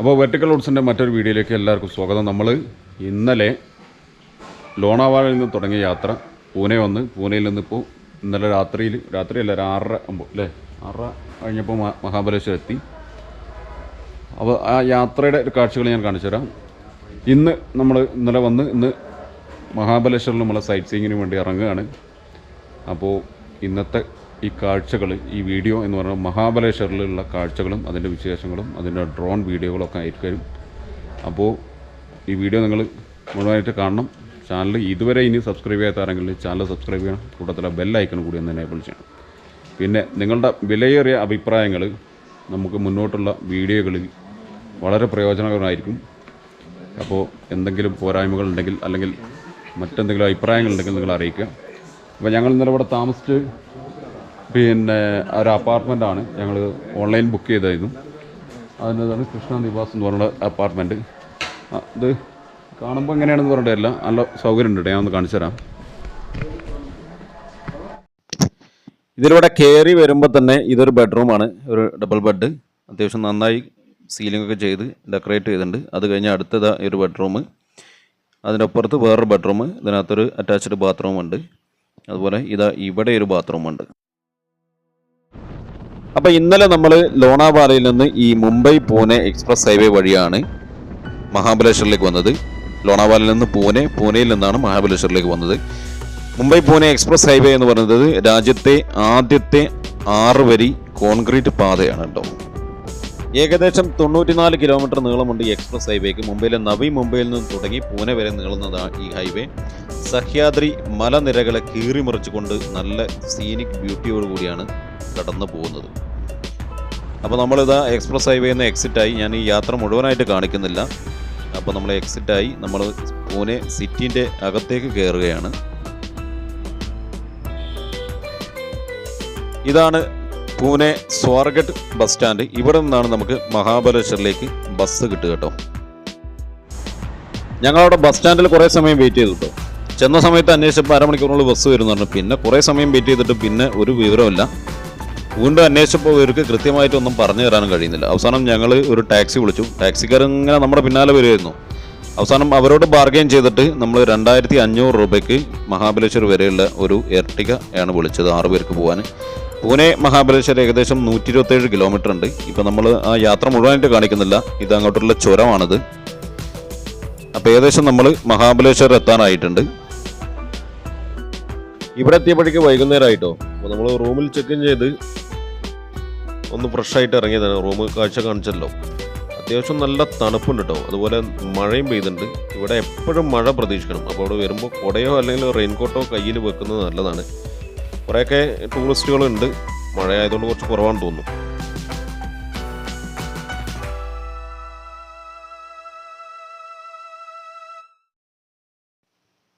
അപ്പോൾ വെർട്ടിക്കൽ ഓട്സിന്റെ മറ്റൊരു വീഡിയോയിലേക്ക് എല്ലാവർക്കും സ്വാഗതം. നമ്മൾ ഇന്നലെ ലോണാവാളയിൽ നിന്ന് തുടങ്ങിയ യാത്ര പൂനെ വന്ന് പൂനെയിൽ നിന്നിപ്പോൾ ഇന്നലെ രാത്രിയിൽ രാത്രിയല്ല ഒരു ആറര അല്ലേ? ആറര കഴിഞ്ഞപ്പോൾ മഹാബലേശ്വരം എത്തി അപ്പോൾ ആ യാത്രയുടെ ഒരു കാഴ്ചകൾ ഞാൻ കാണിച്ചു തരാം. ഇന്ന് നമ്മൾ ഇന്നലെ വന്ന് ഇന്ന് മഹാബലേശ്വറിൽ നമ്മളെ സൈറ്റ് സീയിങ്ങിന് വേണ്ടി ഇറങ്ങുകയാണ്. അപ്പോൾ ഇന്നത്തെ ഈ കാഴ്ചകൾ ഈ വീഡിയോ എന്ന് പറയുന്നത് മഹാബലേശ്വറിലുള്ള കാഴ്ചകളും അതിന്റെ വിശേഷങ്ങളും അതിന്റെ ഡ്രോൺ വീഡിയോകളൊക്കെ ആയിരിക്കും. അപ്പോൾ ഈ വീഡിയോ നിങ്ങൾ മുഴുവനായിട്ട് കാണണം. ചാനൽ ഇതുവരെ ഇനി സബ്സ്ക്രൈബ് ചെയ്യാത്താരെങ്കിൽ ചാനൽ സബ്സ്ക്രൈബ് ചെയ്യണം. കൂട്ടത്തിലെ ബെല്ലൈക്കൺ കൂടി ഒന്ന് എനേബിൾ ചെയ്യണം. പിന്നെ നിങ്ങളുടെ വിലയേറിയ അഭിപ്രായങ്ങൾ നമുക്ക് മുന്നോട്ടുള്ള വീഡിയോകളിൽ വളരെ പ്രയോജനകരമായിരിക്കും. അപ്പോൾ എന്തെങ്കിലും പോരായ്മകൾ ഉണ്ടെങ്കിൽ അല്ലെങ്കിൽ മറ്റെന്തെങ്കിലും അഭിപ്രായങ്ങളുണ്ടെങ്കിൽ നിങ്ങൾ അറിയിക്കുക. അപ്പോൾ ഞങ്ങൾ ഇന്നലെ ഇവിടെ താമസിച്ച് പിന്നെ ഒരു ആണ്. ഞങ്ങൾ ഓൺലൈൻ ബുക്ക് ചെയ്തായിരുന്നു. അതിന്റെതാണ് കൃഷ്ണ നിവാസ് എന്ന് പറഞ്ഞ അപ്പാർട്ട്മെന്റ് ഇത് കാണുമ്പോൾ എങ്ങനെയാണെന്ന് പറഞ്ഞിട്ടില്ല നല്ല സൗകര്യം ഉണ്ട് ഞാൻ ഒന്ന് കാണിച്ചു തരാം. ഇതിലൂടെ കയറി വരുമ്പോൾ തന്നെ ഇതൊരു ബെഡ്റൂമാണ് ഒരു ഡബിൾ ബെഡ് അത്യാവശ്യം നന്നായി സീലിംഗ് ഒക്കെ ചെയ്ത് ഡെക്കറേറ്റ് ചെയ്തിട്ടുണ്ട്. അത് കഴിഞ്ഞ് അടുത്തത് ഒരു ബെഡ്റൂം അതിന്റെ അപ്പുറത്ത് വേറൊരു ബെഡ്റൂം ഇതിനകത്തൊരു അറ്റാച്ച്ഡ് ബാത്റൂം ഉണ്ട്. അതുപോലെ ഇതാ ഇവിടെ ഒരു ബാത്റൂം ഉണ്ട്. അപ്പോൾ ഇന്നലെ നമ്മൾ ലോണാവാലയിൽ നിന്ന് ഈ മുംബൈ പൂനെ എക്സ്പ്രസ് ഹൈവേ വഴിയാണ് മഹാബലേശ്വറിലേക്ക് വന്നത്. ലോണാവാലയിൽ നിന്ന് പൂനെ പൂനെയിൽ നിന്നാണ് മഹാബലേശ്വറിലേക്ക് വന്നത്. മുംബൈ പൂനെ എക്സ്പ്രസ് ഹൈവേ എന്ന് പറയുന്നത് രാജ്യത്തെ ആദ്യത്തെ ആറ് വരി കോൺക്രീറ്റ് പാതയാണ് കേട്ടോ. ഏകദേശം തൊണ്ണൂറ്റിനാല് കിലോമീറ്റർ നീളമുണ്ട് ഈ എക്സ്പ്രസ് ഹൈവേക്ക്. മുംബൈയിലെ നവി മുംബൈയിൽ നിന്ന് തുടങ്ങി പൂനെ വരെ നീളുന്നതാണ് ഈ ഹൈവേ. സഹ്യാദ്രി മലനിരകളെ കീറിമറിച്ചുകൊണ്ട് നല്ല സീനിക് ബ്യൂട്ടിയോടുകൂടിയാണ് കടന്നു പോകുന്നത്. അപ്പോൾ നമ്മളിതാ എക്സ്പ്രസ് ഹൈവേയിൽ നിന്ന് എക്സിറ്റായി ഞാൻ ഈ യാത്ര മുഴുവനായിട്ട് കാണിക്കുന്നില്ല. അപ്പോൾ നമ്മൾ എക്സിറ്റായി നമ്മൾ പൂനെ സിറ്റിന്റെ അകത്തേക്ക് കയറുകയാണ് ഇതാണ് പൂനെ സ്വാർഗഡ് ബസ് സ്റ്റാൻഡ്. ഇവിടെ നിന്നാണ് നമുക്ക് മഹാബലേശ്വറിലേക്ക് ബസ് കിട്ടുക കേട്ടോ. ഞങ്ങളവിടെ ബസ് സ്റ്റാൻഡിൽ കുറേ സമയം വെയിറ്റ് ചെയ്തു കേട്ടോ ചെന്ന സമയത്ത് അന്വേഷിച്ചപ്പോൾ അരമണിക്കൂറിനുള്ളിൽ ബസ് വരുന്നു പറഞ്ഞു. പിന്നെ കുറേ സമയം വെയിറ്റ് ചെയ്തിട്ട് പിന്നെ ഒരു വിവരമില്ല വീണ്ടും അന്വേഷിച്ചപ്പോൾ ഇവർക്ക് കൃത്യമായിട്ടൊന്നും പറഞ്ഞു തരാനും കഴിയുന്നില്ല. അവസാനം ഞങ്ങൾ ഒരു ടാക്സി വിളിച്ചു. ടാക്സിക്കാരൻ ഇങ്ങനെ നമ്മുടെ പിന്നാലെ വരുമായിരുന്നു അവസാനം അവരോട് ബാർഗെയിൻ ചെയ്തിട്ട് നമ്മൾ രണ്ടായിരത്തി അഞ്ഞൂറ് രൂപയ്ക്ക് മഹാബലേശ്വർ വരെയുള്ള ഒരു എർട്ടിക ആണ് വിളിച്ചത് ആറു പേർക്ക് പോകാൻ പൂനെ മഹാബലേശ്വർ ഏകദേശം നൂറ്റി ഇരുപത്തേഴ് കിലോമീറ്റർ ഉണ്ട്. ഇപ്പം നമ്മൾ ആ യാത്ര മുഴുവനായിട്ട് കാണിക്കുന്നില്ല. ഇത് അങ്ങോട്ടുള്ള ചുരമാണിത്. അപ്പോൾ ഏകദേശം നമ്മൾ മഹാബലേശ്വർ എത്താനായിട്ടുണ്ട്. ഇവിടെ എത്തിയപ്പോഴേക്ക് വൈകുന്നേരമായിട്ടോ? അപ്പോൾ നമ്മൾ റൂമിൽ ചെക്ക് ഇൻ ചെയ്ത് ഒന്ന് ഫ്രഷായിട്ട് ഇറങ്ങിയതാണ്. റൂം കാഴ്ച കാണിച്ചല്ലോ. അത്യാവശ്യം നല്ല തണുപ്പുണ്ട് കേട്ടോ അതുപോലെ മഴയും പെയ്തുണ്ട് ഇവിടെ എപ്പോഴും മഴ പ്രതീക്ഷിക്കണം. അപ്പോൾ അവിടെ വരുമ്പോൾ കുടയോ അല്ലെങ്കിൽ റെയിൻകോട്ടോ കയ്യിൽ വെക്കുന്നത് നല്ലതാണ്. കുറേയൊക്കെ ടൂറിസ്റ്റുകളുണ്ട്. മഴ ആയതുകൊണ്ട് കുറച്ച് കുറവാണെന്ന് തോന്നുന്നു.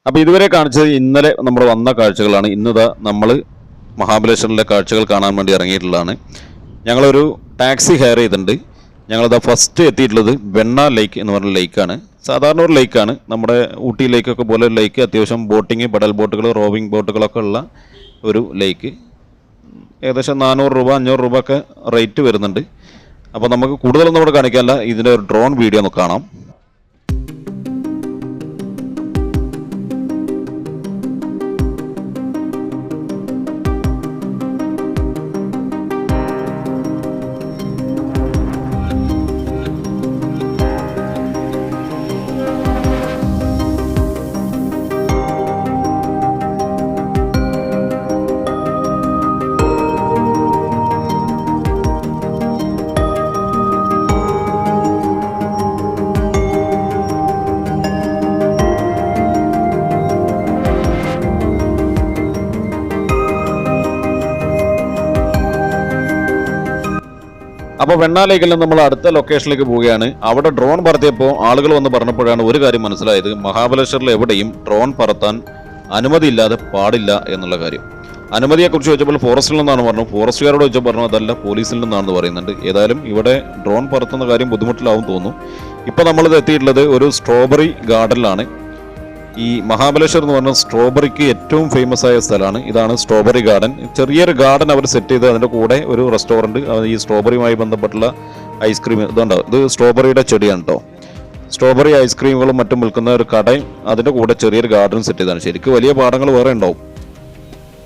അപ്പോൾ ഇതുവരെ കാണിച്ചത് ഇന്നലെ നമ്മൾ വന്ന കാഴ്ചകളാണ്. ഇന്നിതാ നമ്മൾ മഹാബലേശ്വറിലെ കാഴ്ചകൾ കാണാൻ വേണ്ടി ഇറങ്ങിയിട്ടുള്ളതാണ്. ഞങ്ങളൊരു ടാക്സി ഹയർ ചെയ്തിട്ടുണ്ട്. ഞങ്ങളിതാ ഫസ്റ്റ് എത്തിയിട്ടുള്ളത് വെണ്ണ ലേക്ക് എന്ന് പറഞ്ഞ ലേക്കാണ് സാധാരണ ഒരു ലേക്കാണ് നമ്മുടെ ഊട്ടി ലേക്കൊക്കെ പോലെ ഒരു ലേക്ക് അത്യാവശ്യം ബോട്ടിങ് പെഡൽ ബോട്ടുകൾ റോവിങ് ബോട്ടുകളൊക്കെ ഉള്ള ഒരു ലേക്ക് ഏകദേശം നാനൂറ് രൂപ അഞ്ഞൂറ് രൂപ ഒക്കെ റേറ്റ് വരുന്നുണ്ട്. അപ്പോൾ നമുക്ക് കൂടുതലൊന്നും ഇവിടെ കാണിക്കാനല്ല. ഇതിന്റെ ഒരു ഡ്രോൺ വീഡിയോ ഒന്ന് കാണാം. അപ്പോൾ വെണ്ണാലേക്കിൽ നിന്ന് നമ്മൾ അടുത്ത ലൊക്കേഷനിലേക്ക് പോവുകയാണ്. അവിടെ ഡ്രോൺ പറത്തിയപ്പോൾ ആളുകൾ വന്ന് പറഞ്ഞപ്പോഴാണ് ഒരു കാര്യം മനസ്സിലായത്. മഹാബലേശ്വറിൽ എവിടെയും ഡ്രോൺ പറത്താൻ അനുമതിയില്ലാതെ പാടില്ല എന്നുള്ള കാര്യം. അനുമതിയെക്കുറിച്ച് ചോദിച്ചപ്പോൾ ഫോറസ്റ്റിൽ നിന്നാണ് പറഞ്ഞു. ഫോറസ്റ്റുകാരോട് ചോദിച്ചാൽ പറഞ്ഞു അതല്ല പോലീസിൽ നിന്നാണെന്ന് പറയുന്നുണ്ട്. ഏതായാലും ഇവിടെ ഡ്രോൺ പറത്തുന്ന കാര്യം ബുദ്ധിമുട്ടിലാവും തോന്നുന്നു. ഇപ്പോൾ നമ്മളിത് എത്തിയിട്ടുള്ളത് ഒരു സ്ട്രോബെറി ഗാർഡനിലാണ് ഈ മഹാബലേശ്വർ എന്ന് പറഞ്ഞ സ്ട്രോബെറിക്ക് ഏറ്റവും ഫേമസ് ആയ സ്ഥലമാണ്. ഇതാണ് സ്ട്രോബെറി ഗാർഡൻ. ചെറിയൊരു ഗാർഡൻ അവർ സെറ്റ് ചെയ്ത് അതിന്റെ കൂടെ ഒരു റെസ്റ്റോറന്റ് ഈ സ്ട്രോബെറിയുമായി ബന്ധപ്പെട്ടുള്ള ഐസ്ക്രീം ഇതുണ്ടോ. ഇത് സ്ട്രോബെറിയുടെ ചെടിയാണ് കേട്ടോ സ്ട്രോബെറി ഐസ്ക്രീമുകളും മറ്റും വിൽക്കുന്ന ഒരു കടയും അതിന്റെ കൂടെ ചെറിയൊരു ഗാർഡൻ സെറ്റ് ചെയ്താണ് ശരിക്കും വലിയ പാടങ്ങൾ വേറെ ഉണ്ടാവും.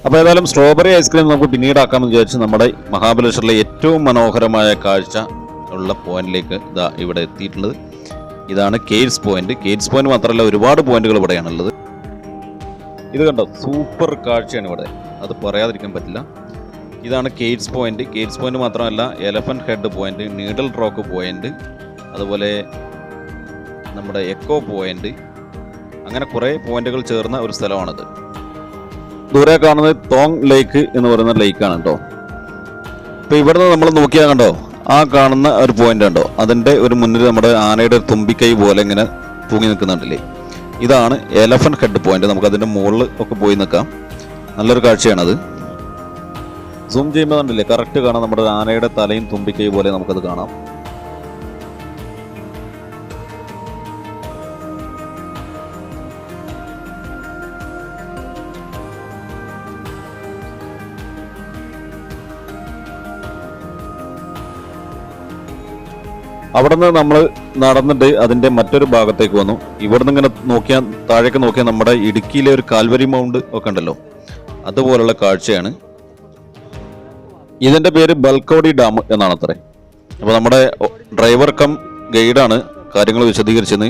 അപ്പോൾ ഏതായാലും സ്ട്രോബെറി ഐസ്ക്രീം നമുക്ക് പിന്നീട് ആക്കാമെന്ന് വിചാരിച്ച് നമ്മുടെ മഹാബലേശ്വറിലെ ഏറ്റവും മനോഹരമായ കാഴ്ച ഉള്ള പോയിന്റിലേക്ക് ഇതാ ഇവിടെ എത്തിയിട്ടുള്ളത്. ഇതാണ് കേഡ്സ് പോയിന്റ്. കേഡ്സ് പോയിന്റ് മാത്രമല്ല ഒരുപാട് പോയിന്റുകൾ ഇവിടെയാണുള്ളത്. ഇത് കണ്ടോ? സൂപ്പർ കാഴ്ചയാണ് ഇവിടെ. അത് പറയാതിരിക്കാൻ പറ്റില്ല. ഇതാണ് കേഡ്സ് പോയിന്റ്. കേഡ്സ് പോയിന്റ് മാത്രമല്ല elephant head point needle rock point അതുപോലെ നമ്മുടെ എക്കോ പോയിന്റ്. അങ്ങനെ കുറേ പോയിന്റുകൾ ചേർന്ന ഒരു സ്ഥലമാണിത്. ദൂരെ കാണുന്നത് തോങ് ലേക്ക് എന്ന് പറയുന്ന ലേക്കാണ് കേട്ടോ. ഇപ്പൊ ഇവിടുന്ന് നമ്മൾ നോക്കിയാൽ കണ്ടോ? ആ കാണുന്ന ഒരു പോയിന്റ് ഉണ്ടോ? അതിന്റെ ഒരു മുന്നിൽ നമ്മുടെ ആനയുടെ ഒരു തുമ്പിക്കൈ പോലെ ഇങ്ങനെ തൂങ്ങി നിൽക്കുന്നുണ്ടല്ലേ? ഇതാണ് എലഫന്റ് ഹെഡ് പോയിന്റ് നമുക്ക് അതിന്റെ മുകളിൽ ഒക്കെ പോയി നിൽക്കാം. നല്ലൊരു കാഴ്ചയാണത്. സൂം ചെയ്യുമ്പോൾ കണ്ടില്ലേ? കറക്റ്റ് കാണാം. നമ്മുടെ ആനയുടെ തലയും തുമ്പിക്കൈ പോലെ നമുക്കത് കാണാം. അവിടുന്ന് നമ്മൾ നടന്നിട്ട് അതിന്റെ മറ്റൊരു ഭാഗത്തേക്ക് വന്നു. ഇവിടുന്ന് ഇങ്ങനെ നോക്കിയാൽ താഴേക്ക് നോക്കിയാൽ നമ്മുടെ ഇടുക്കിയിലെ ഒരു കാൽവരി മൗണ്ട് ഒക്കെ ഉണ്ടല്ലോ. അതുപോലുള്ള കാഴ്ചയാണ്. ഇതിന്റെ പേര് ബൽക്കോടി ഡാം എന്നാണ് അത്രേ അപ്പോൾ നമ്മുടെ ഡ്രൈവർ കം ഗൈഡാണ് കാര്യങ്ങൾ വിശദീകരിച്ചത്.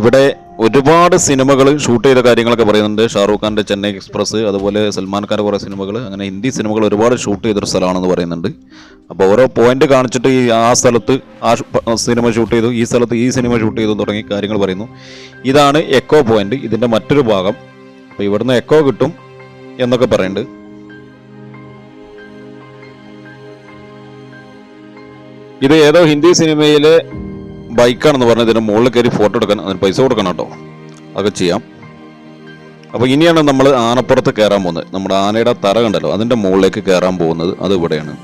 ഇവിടെ ഒരുപാട് സിനിമകൾ ഷൂട്ട് ചെയ്ത കാര്യങ്ങളൊക്കെ പറയുന്നുണ്ട്. ഷാറൂഖ് ഖാന്റെ ചെന്നൈ എക്സ്പ്രസ് അതുപോലെ സൽമാൻ ഖാന്റെ കുറേ സിനിമകൾ അങ്ങനെ ഹിന്ദി സിനിമകൾ ഒരുപാട് ഷൂട്ട് ചെയ്തൊരു സ്ഥലമാണെന്ന് പറയുന്നുണ്ട്. അപ്പോൾ ഓരോ പോയിന്റ് കാണിച്ചിട്ട് ഈ ആ സ്ഥലത്ത് ആ സിനിമ ഷൂട്ട് ചെയ്തു ഈ സ്ഥലത്ത് ഈ സിനിമ ഷൂട്ട് ചെയ്തു തുടങ്ങി കാര്യങ്ങൾ പറയുന്നു. ഇതാണ് എക്കോ പോയിന്റ് ഇതിന്റെ മറ്റൊരു ഭാഗം. അപ്പോൾ ഇവിടുന്ന് എക്കോ കിട്ടും എന്നൊക്കെ പറയുന്നുണ്ട്. ഇത് ഏതോ ഹിന്ദി സിനിമയിലെ ബൈക്കാണെന്ന് പറഞ്ഞ് ഇതിന്റെ മുകളിൽ കയറി ഫോട്ടോ എടുക്കാൻ അതിന് പൈസ കൊടുക്കണം കേട്ടോ. അതൊക്കെ ചെയ്യാം. അപ്പോൾ ഇനിയാണ് നമ്മൾ ആനപ്പുറത്ത് കയറാൻ പോകുന്നത്. നമ്മുടെ ആനയുടെ തറ കണ്ടല്ലോ അതിന്റെ മുകളിലേക്ക് കയറാൻ പോകുന്നത് അത് ഇവിടെയാണ്.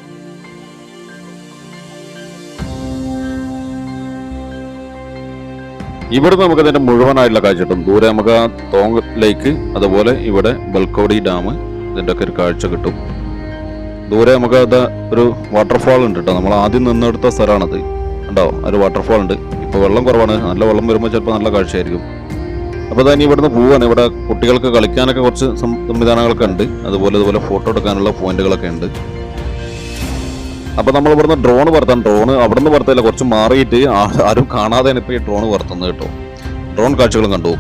ഇവിടെ നമുക്ക് അതിന്റെ മുഴുവനായിട്ടുള്ള കാഴ്ച കിട്ടും. ദൂരെ നമുക്ക് ആ തോങ് ലേക്ക് അതുപോലെ ഇവിടെ ബൽക്കോടി ഡാം ഇതിന്റെ ഒക്കെ ഒരു കാഴ്ച കിട്ടും. ദൂരെ നമുക്ക് അത് ഒരു വാട്ടർഫാൾ ഉണ്ട് കേട്ടോ. നമ്മൾ ആദ്യം നിന്നെടുത്ത സ്ഥലമാണത്. ഉണ്ടോ? ഒരു വാട്ടർഫോൾ ഉണ്ട്. ഇപ്പോൾ വെള്ളം കുറവാണ്. നല്ല വെള്ളം വരുമ്പോൾ ചിലപ്പോൾ നല്ല കാഴ്ചയായിരിക്കും. അപ്പോൾ തന്നെ ഇവിടുന്ന് പോവാണ്. ഇവിടെ കുട്ടികൾക്ക് കളിക്കാനൊക്കെ കുറച്ച് സംവിധാനങ്ങളൊക്കെ ഉണ്ട്. അതുപോലെ അതുപോലെ ഫോട്ടോ എടുക്കാനുള്ള പോയിന്റുകളൊക്കെ ഉണ്ട്. അപ്പോൾ നമ്മൾ ഇവിടുന്ന് ഡ്രോൺ പറത്താൻ ഡ്രോൺ അവിടുന്ന് പറത്തില്ല. കുറച്ച് മാറിയിട്ട് ആരും കാണാതെയാണ് ഇപ്പോൾ ഈ ഡ്രോൺ പറത്തുന്നത് കേട്ടോ. ഡ്രോൺ കാഴ്ചകളും കണ്ടു.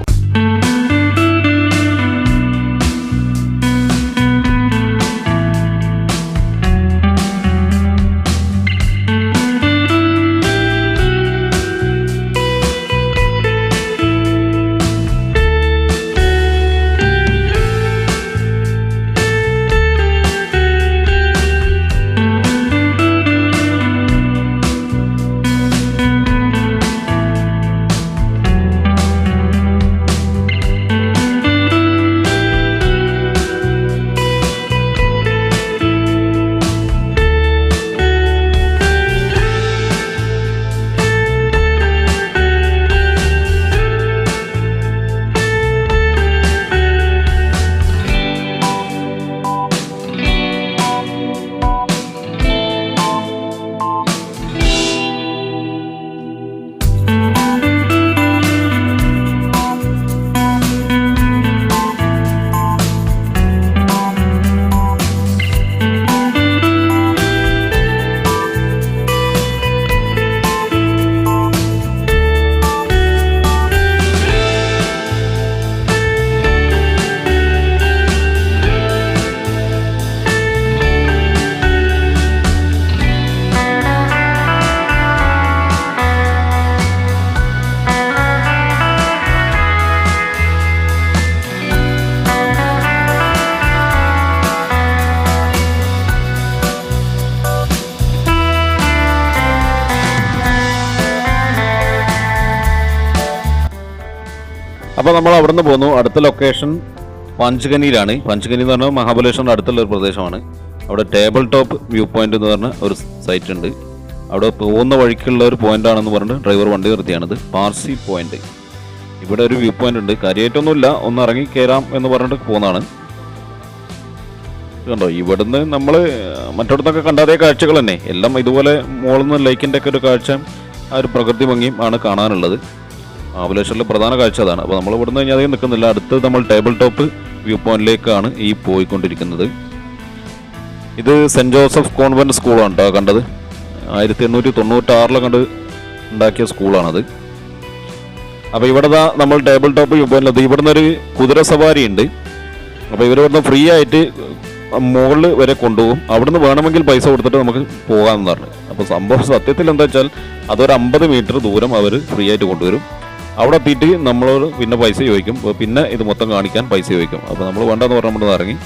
അപ്പോൾ നമ്മൾ അവിടുന്ന് പോന്നു. അടുത്ത ലൊക്കേഷൻ പഞ്ചഗനിയിലാണ്. പഞ്ചഗനി എന്ന് പറഞ്ഞാൽ മഹാബലേശ്വറിന്റെ അടുത്തുള്ള ഒരു പ്രദേശമാണ്. അവിടെ ടേബിൾ ടോപ്പ് വ്യൂ പോയിന്റ് എന്ന് പറഞ്ഞ ഒരു സൈറ്റ് ഉണ്ട്. അവിടെ പോകുന്ന വഴിക്കുള്ള ഒരു പോയിന്റ് ആണെന്ന് പറഞ്ഞിട്ട് ഡ്രൈവർ വണ്ടി നിർത്തിയാണിത്. പാർസി പോയിന്റ് ഇവിടെ ഒരു വ്യൂ പോയിന്റ് ഉണ്ട്. കാര്യമായിട്ടൊന്നുമില്ല ഒന്ന് ഇറങ്ങി കയറാം എന്ന് പറഞ്ഞിട്ട് പോകുന്നതാണ് കണ്ടോ? ഇവിടുന്ന് നമ്മൾ മറ്റിടത്തൊക്കെ കണ്ട അതേ കാഴ്ചകൾ തന്നെ. എല്ലാം ഇതുപോലെ മുകളിൽ നിന്ന് ലൈക്കിന്റെ ഒക്കെ ഒരു കാഴ്ച ആ ഒരു പ്രകൃതി ഭംഗിയും ആണ് കാണാനുള്ളത്. മഹാബലേശ്വരിലെ പ്രധാന കാഴ്ച അതാണ്. അപ്പോൾ നമ്മൾ ഇവിടുന്ന് കഴിഞ്ഞാൽ അധികം നിൽക്കുന്നില്ല. അടുത്ത് നമ്മൾ ടേബിൾ ടോപ്പ് വ്യൂ പോയിന്റിലേക്കാണ് ഈ പോയിക്കൊണ്ടിരിക്കുന്നത്. ഇത് സെന്റ് ജോസഫ് കോൺവെന്റ് സ്കൂളാണ് കേട്ടോ കണ്ടത്. ആയിരത്തി എണ്ണൂറ്റി തൊണ്ണൂറ്റാറിലെ കണ്ട് ഉണ്ടാക്കിയ സ്കൂളാണത്. അപ്പോൾ ഇവിടെ നമ്മൾ ടേബിൾ ടോപ്പ് വ്യൂ പോയിന്റിലെത്തി ഇവിടുന്ന് ഒരു കുതിര സവാരി ഉണ്ട്. അപ്പോൾ ഇവർ ഇവിടുന്ന് ഫ്രീ ആയിട്ട് മുകളിൽ വരെ കൊണ്ടുപോകും. അവിടുന്ന് വേണമെങ്കിൽ പൈസ കൊടുത്തിട്ട് നമുക്ക് പോകാമെന്ന് പറഞ്ഞു അപ്പോൾ സംഭവം സത്യത്തിൽ എന്താ വെച്ചാൽ അതൊരു അമ്പത് മീറ്റർ ദൂരം അവർ ഫ്രീ ആയിട്ട് കൊണ്ടുവരും. അവിടെ എത്തിയിട്ട് നമ്മളോട് പിന്നെ പൈസ ചോദിക്കും. പിന്നെ ഇത് മൊത്തം കാണിക്കാൻ പൈസ ചോദിക്കും. അപ്പോൾ നമ്മൾ വേണ്ടെന്ന് പറഞ്ഞാൽ നമ്മൾ ഇറങ്ങി.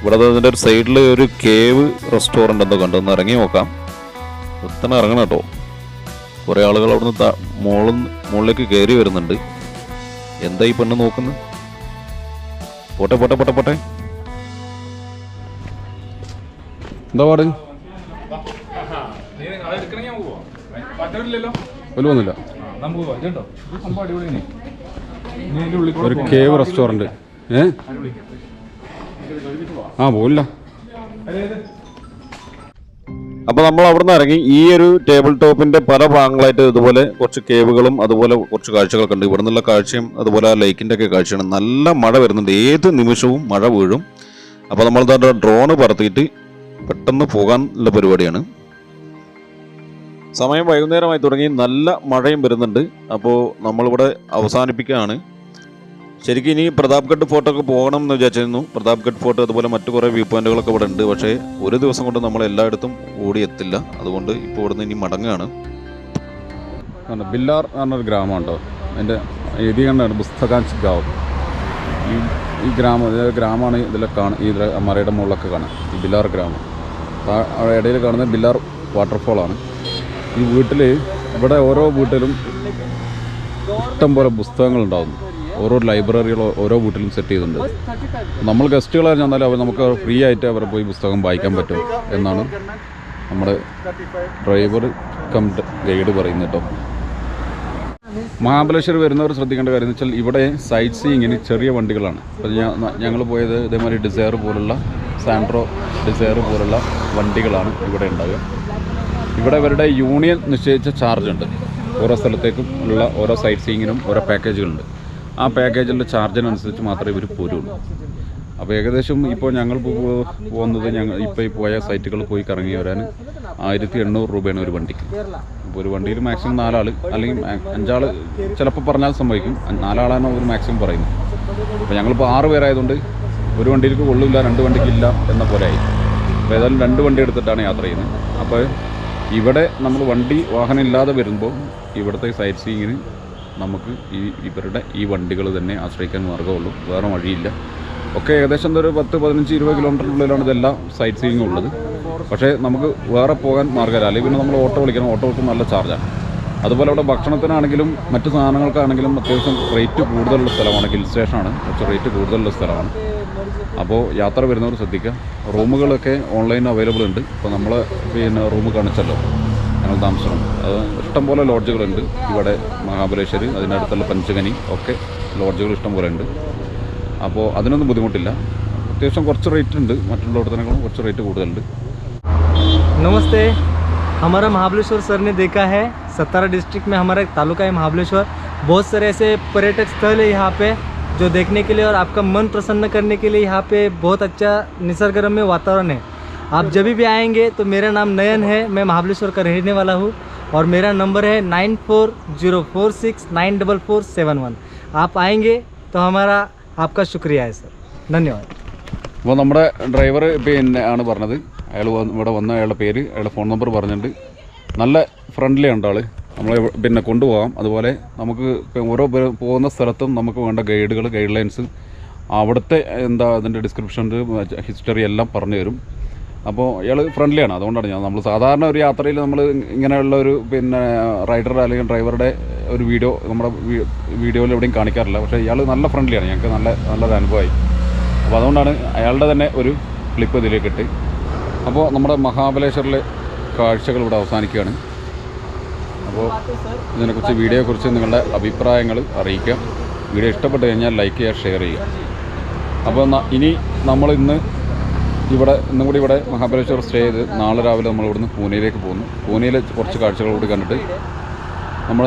ഇവിടെ അതിന്റെ ഒരു സൈഡിൽ ഒരു കേവ് റെസ്റ്റോറന്റ് എന്തോ കണ്ടു? ഒന്ന് ഇറങ്ങി നോക്കാം. ഒത്തന ഇറങ്ങണം കേട്ടോ. കുറേ ആളുകൾ അവിടുന്ന് മുകളിൽ മുകളിലേക്ക് കയറി വരുന്നുണ്ട്. എന്താ ഈ പെണ്ണ് നോക്കുന്നത് പോട്ടെ പോട്ടെ പോട്ടെ പോട്ടെ. എന്താ പാട്? വലിയ ഒന്നുമില്ല. നമുക്ക് പോവാം. കേട്ടോ സംഭവം അടിപൊളിയാണ് ഒരു കേവ് റെസ്റ്റോറന്റ്. ഏ? ആ പോയില്ല അപ്പോൾ നമ്മൾ അവിടുന്ന് ഇറങ്ങി ഈ ഒരു ടേബിൾ ടോപ്പിന്റെ പല ഭാഗങ്ങളായിട്ട് ഇതുപോലെ കുറച്ച് കേവുകളും അതുപോലെ കുറച്ച് കാഴ്ചകളൊക്കെ ഉണ്ട്. ഇവിടെ നിന്നുള്ള കാഴ്ചയും അതുപോലെ ആ ലേക്കിന്റെ ഒക്കെ കാഴ്ചയാണ്. നല്ല മഴ വരുന്നുണ്ട്. ഏത് നിമിഷവും മഴ വീഴും. അപ്പോൾ നമ്മൾ ഡ്രോണ് പറത്തിയിട്ട് പെട്ടെന്ന് പോകാനുള്ള പരിപാടിയാണ്. സമയം വൈകുന്നേരമായി തുടങ്ങി നല്ല മഴയും വരുന്നുണ്ട്. അപ്പോൾ നമ്മളിവിടെ അവസാനിപ്പിക്കുകയാണ്. ശരിക്കും ഇനി പ്രതാപ്ഗഡ് ഫോർട്ടൊക്കെ പോകണം എന്ന് വിചാരിച്ചിരുന്നു. പ്രതാപ്ഗഡ് ഫോർട്ട് അതുപോലെ മറ്റു കുറേ വ്യൂ പോയിന്റുകളൊക്കെ ഇവിടെ ഉണ്ട്. പക്ഷേ ഒരു ദിവസം കൊണ്ട് നമ്മൾ എല്ലായിടത്തും ഓടി എത്തില്ല. അതുകൊണ്ട് ഇപ്പോൾ ഇവിടുന്ന് ഇനി മടങ്ങുകയാണ്. ബില്ലാർ എന്ന് പറഞ്ഞൊരു ഗ്രാമമാണ് കേട്ടോ എന്റെ എഴുതി കണ്ടാണ് പുസ്തകാഞ്ച് ഗാവ്. ഈ ഈ ഗ്രാമം ഗ്രാമമാണ് ഇതിലെ കാണ ഈ മറയുടെ മുകളിലൊക്കെ കാണാം. ഈ ബില്ലാർ ഗ്രാമം. ഇടയിൽ കാണുന്നത് ബില്ലാർ വാട്ടർഫോളാണ് ഈ വീട്ടിൽ ഇവിടെ ഓരോ വീട്ടിലും ഇഷ്ടം പോലെ പുസ്തകങ്ങൾ ഉണ്ടാകുന്നു ഓരോ ലൈബ്രറികൾ ഓരോ വീട്ടിലും സെറ്റ് ചെയ്തിട്ടുണ്ട്. നമ്മൾ ഗസ്റ്റുകളെ ചെന്നാൽ അവർ നമുക്ക് ഫ്രീ ആയിട്ട് അവരെ പോയി പുസ്തകം വായിക്കാൻ പറ്റും എന്നാണ് നമ്മുടെ ഡ്രൈവർ കം ഗൈഡ് പറയുന്നത് കേട്ടോ. മഹാബലേശ്വരം വരുന്നവർ ശ്രദ്ധിക്കേണ്ട കാര്യം എന്ന് വെച്ചാൽ ഇവിടെ സൈറ്റ് സീയിങ്ങിന് ചെറിയ വണ്ടികളാണ്. അപ്പോൾ ഞങ്ങൾ പോയത് ഇതേമാതിരി ഡിസയർ പോലുള്ള സാൻഡ്രോ ഡിസയർ പോലുള്ള വണ്ടികളാണ് ഇവിടെ ഉണ്ടാവുക. ഇവിടെ ഇവരുടെ യൂണിയൻ നിശ്ചയിച്ച ചാർജ് ഉണ്ട്. ഓരോ സ്ഥലത്തേക്കും ഉള്ള ഓരോ സൈറ്റ് സീയിങ്ങിനും ഓരോ പാക്കേജുകളുണ്ട് ആ പാക്കേജിന്റെ ചാർജിനനുസരിച്ച് മാത്രമേ ഇവർ പോരുള്ളൂ. അപ്പോൾ ഏകദേശം ഇപ്പോൾ ഞങ്ങൾ പോകുന്നത് ഞങ്ങൾ ഇപ്പോൾ ഈ പോയ സൈറ്റുകൾ പോയി കറങ്ങി വരാൻ ആയിരത്തി എണ്ണൂറ് രൂപയാണ് ഒരു വണ്ടിക്ക്. അപ്പോൾ ഒരു വണ്ടിയിൽ മാക്സിമം നാലാൾ അല്ലെങ്കിൽ അഞ്ചാൾ ചിലപ്പോൾ പറഞ്ഞാൽ സംഭവിക്കും. നാലാളാണ് ഒരു മാക്സിമം പറയുന്നത്. അപ്പോൾ ഞങ്ങളിപ്പോൾ ആറ് പേരായതുകൊണ്ട് ഒരു വണ്ടിയിലേക്ക് കൊള്ളില്ല രണ്ട് വണ്ടിക്കില്ല എന്ന പോലെ ആയി അപ്പോൾ ഏതായാലും രണ്ട് വണ്ടി എടുത്തിട്ടാണ് യാത്ര ചെയ്യുന്നത്. അപ്പോൾ ഇവിടെ നമ്മൾ വണ്ടി വാഹനം ഇല്ലാതെ വരുമ്പോൾ ഇവിടുത്തെ സൈറ്റ് സീയിങ്ങിന് നമുക്ക് ഈ ഇവരുടെ ഈ വണ്ടികൾ തന്നെ ആശ്രയിക്കാൻ മാർഗമുള്ളൂ. വേറെ വഴിയില്ല. ഒക്കെ ഏകദേശം ഒരു പത്ത് പതിനഞ്ച് ഇരുപത് കിലോമീറ്ററിനുള്ളിലാണ് ഇതെല്ലാം സൈറ്റ് സീയിങ് ഉള്ളത്. പക്ഷേ നമുക്ക് വേറെ പോകാൻ മാർഗമില്ല. അല്ലെങ്കിൽ പിന്നെ നമ്മൾ ഓട്ടോ വിളിക്കണം. ഓട്ടോക്ക് നല്ല ചാർജാണ് അതുപോലെ അവിടെ ഭക്ഷണത്തിനാണെങ്കിലും മറ്റു സാധനങ്ങൾക്കാണെങ്കിലും അത്യാവശ്യം റേറ്റ് കൂടുതലുള്ള സ്ഥലമാണ്. ഹിൽ സ്റ്റേഷനാണ് കുറച്ച് റേറ്റ് കൂടുതലുള്ള സ്ഥലമാണ്. അപ്പോൾ യാത്ര വരുന്നവർ ശ്രദ്ധിക്കുക റൂമുകളൊക്കെ ഓൺലൈൻ അവൈലബിൾ ഉണ്ട് ഇപ്പോൾ നമ്മൾ പിന്നെ റൂം കാണിച്ചല്ലോ ഞങ്ങൾ താമസം അത് ഇഷ്ടംപോലെ ലോഡ്ജുകളുണ്ട് ഇവിടെ മഹാബലേശ്വർ അതിനടുത്തുള്ള പഞ്ചഗനി ഒക്കെ ലോഡ്ജുകൾ ഇഷ്ടംപോലെ ഉണ്ട് അപ്പോൾ അതിനൊന്നും ബുദ്ധിമുട്ടില്ല അത്യാവശ്യം കുറച്ച് റേറ്റ് ഉണ്ട് മറ്റുള്ളവിടത്തിനേക്കാളും കുറച്ച് റേറ്റ് കൂടുതലുണ്ട് नमस्ते हमारा महाबलेश्वर सर ने देखा है सतारा डिस्ट्रिक्ट में हमारा एक तालुका है महाबलेश्वर बहुत सारे ऐसे पर्यटक स्थल है यहाँ पे जो देखने के लिए और आपका मन प्रसन्न करने के लिए यहाँ पे बहुत अच्छा निसर्गरम्य वातावरण है आप जब भी आएंगे तो मेरा नाम नयन है मैं महाबलेश्वर का रहने वाला हूँ और मेरा नंबर है nine four zero four six nine double four seven one आप आएंगे तो हमारा आपका शुक्रिया है सर धन्यवाद അപ്പോൾ നമ്മുടെ ഡ്രൈവർ പിന്നെ ആണ് പറഞ്ഞത് അയാൾ വന്ന് ഇവിടെ വന്ന അയാളുടെ പേര് അയാളുടെ ഫോൺ നമ്പർ പറഞ്ഞിട്ടുണ്ട് നല്ല ഫ്രണ്ട്ലി ഉണ്ട് ആൾ നമ്മളെ ഇവ- പിന്നെ കൊണ്ടുപോകാം. അതുപോലെ നമുക്ക് ഓരോ പോകുന്ന സ്ഥലത്തും നമുക്ക് വേണ്ട ഗൈഡുകൾ ഗൈഡ് ലൈൻസ് അവിടുത്തെ എന്താ അതിന്റെ ഡിസ്ക്രിപ്ഷൻ ഹിസ്റ്ററി എല്ലാം പറഞ്ഞു തരും. അപ്പോൾ ഇയാൾ ഫ്രണ്ട്ലിയാണ് അതുകൊണ്ടാണ് ഞാൻ നമ്മൾ സാധാരണ ഒരു യാത്രയിൽ നമ്മൾ ഇങ്ങനെയുള്ള ഒരു പിന്നെ റൈഡർ അല്ലെങ്കിൽ ഡ്രൈവറുടെ ഒരു വീഡിയോ നമ്മുടെ വീഡിയോയിൽ എവിടെയും കാണിക്കാറില്ല. പക്ഷേ ഇയാൾ നല്ല ഫ്രണ്ട്ലിയാണ് ഞങ്ങൾക്ക് നല്ല നല്ലൊരു അനുഭവമായി അപ്പോൾ അതുകൊണ്ടാണ് അയാളുടെ തന്നെ ഒരു ക്ലിപ്പ് ഇതിലേക്ക് ഇട്ട്. അപ്പോൾ നമ്മുടെ മഹാബലേശ്വറിലെ കാഴ്ചകൾ ഇവിടെ അവസാനിക്കുകയാണ്. അപ്പോൾ ഇതിനെക്കുറിച്ച് വീഡിയോയെക്കുറിച്ച് നിങ്ങളുടെ അഭിപ്രായങ്ങൾ അറിയിക്കാം വീഡിയോ ഇഷ്ടപ്പെട്ട് കഴിഞ്ഞാൽ ലൈക്ക് ചെയ്യുക ഷെയർ ചെയ്യുക. അപ്പോൾ ഇനി നമ്മൾ ഇന്ന് ഇവിടെ ഇന്നും കൂടി ഇവിടെ മഹാബലേശ്വർ സ്റ്റേ ചെയ്ത് നാളെ രാവിലെ നമ്മൾ ഇവിടുന്ന് പൂനെയിലേക്ക് പോകുന്നു. പൂനെയിൽ കുറച്ച് കാഴ്ചകൾ കൂടി കണ്ടിട്ട് നമ്മൾ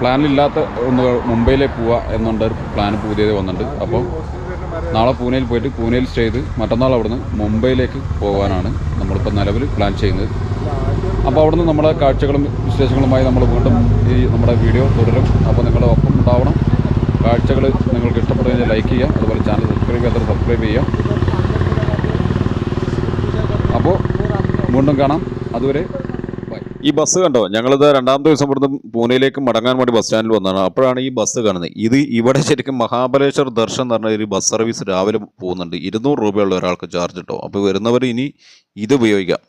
പ്ലാനിലില്ലാത്ത ഒന്ന് മുംബൈയിലേക്ക് പോവുക എന്നുണ്ട് ഒരു പ്ലാൻ പുതിയത് വന്നിട്ടുണ്ട്. അപ്പോൾ നാളെ പൂനെയിൽ പോയിട്ട് പൂനെയിൽ സ്റ്റേ ചെയ്ത് മറ്റന്നാൾ അവിടുന്ന് മുംബൈയിലേക്ക് പോകാനാണ് നമ്മളിപ്പോൾ നിലവിൽ പ്ലാൻ ചെയ്യുന്നത്. അപ്പോൾ അവിടുന്ന് നമ്മുടെ കാഴ്ചകളും വിശേഷങ്ങളുമായി നമ്മൾ വീണ്ടും ഈ നമ്മുടെ വീഡിയോ തുടരും. അപ്പോൾ നിങ്ങളുടെ ഒപ്പം ഉണ്ടാവണം. കാഴ്ചകൾ നിങ്ങൾക്ക് ഇഷ്ടപ്പെടുകയും ലൈക്ക് ചെയ്യുക. അതുപോലെ ചാനൽ സബ്സ്ക്രൈബ് ചെയ്യാത്തവർ സബ്സ്ക്രൈബ് ചെയ്യുക. അപ്പോൾ വീണ്ടും കാണാം. അതുവരെ ഈ ബസ് കണ്ടോ? ഞങ്ങളിത് രണ്ടാമത്തെ ദിവസം ഇവിടുന്ന് പൂനെയിലേക്ക് മടങ്ങാൻ വേണ്ടി ബസ് സ്റ്റാൻഡിൽ വന്നതാണ്. അപ്പോഴാണ് ഈ ബസ് കാണുന്നത്. ഇത് ഇവിടെ ശരിക്കും മഹാബലേശ്വർ ദർശൻ എന്ന് പറഞ്ഞ ഒരു ബസ് സർവീസ് രാവിലെ പോകുന്നുണ്ട്. ഇരുന്നൂറ് രൂപയുള്ള ഒരാൾക്ക് ചാർജ് കിട്ടും. അപ്പോൾ വരുന്നവർ ഇനി ഇത് ഉപയോഗിക്കാം.